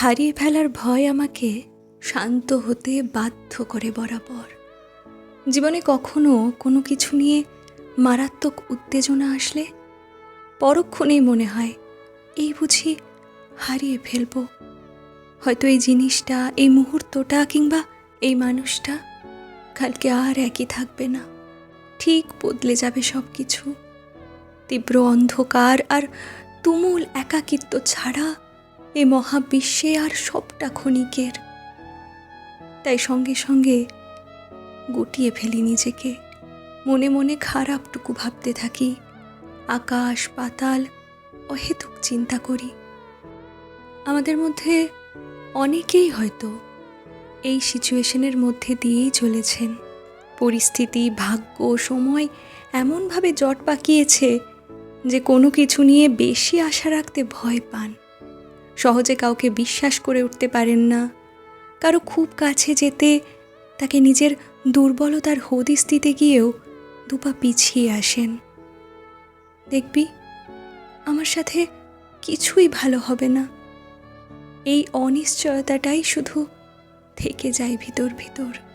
হারিয়ে ফেলার ভয় আমাকে শান্ত হতে বাধ্য করে বরাবর। জীবনে কখনো কোনো কিছু নিয়ে মারাত্মক উত্তেজনা আসলে পরক্ষণেই মনে হয়, এই বুঝি হারিয়ে ফেলব। হয়তো এই জিনিসটা, এই মুহূর্তটা কিংবা এই মানুষটা কালকে আর একই থাকবে না। ঠিক বদলে যাবে সব কিছু তীব্র অন্ধকার আর তুমুল একাকিত্ব ছাড়া এ মহাবিশ্বে আর সবটা ক্ষণিকের। তাই সঙ্গে সঙ্গে গুটিয়ে ফেলি নিজেকে। মনে মনে খারাপটুকু ভাবতে থাকি। আকাশ, পাতাল, অহেতুক চিন্তা করি। আমাদের মধ্যে অনেকেই হয়তো এই সিচুয়েশনের মধ্যে দিয়েই চলেছেন। পরিস্থিতি, ভাগ্য, সময় এমনভাবে জট পাকিয়েছে যে কোনো কিছু নিয়ে বেশি আশা রাখতে ভয় পান। সহজে কাউকে বিশ্বাস করে উঠতে পারেন না। কারও খুব কাছে যেতে, তাকে নিজের দুর্বলতার হদিস দিতে গিয়েও দুপা পিছিয়ে আসেন। দেখবি, আমার সাথে কিছুই ভালো হবে না। এই অনিশ্চয়তাটাই শুধু থেকে যায় ভিতর ভিতর।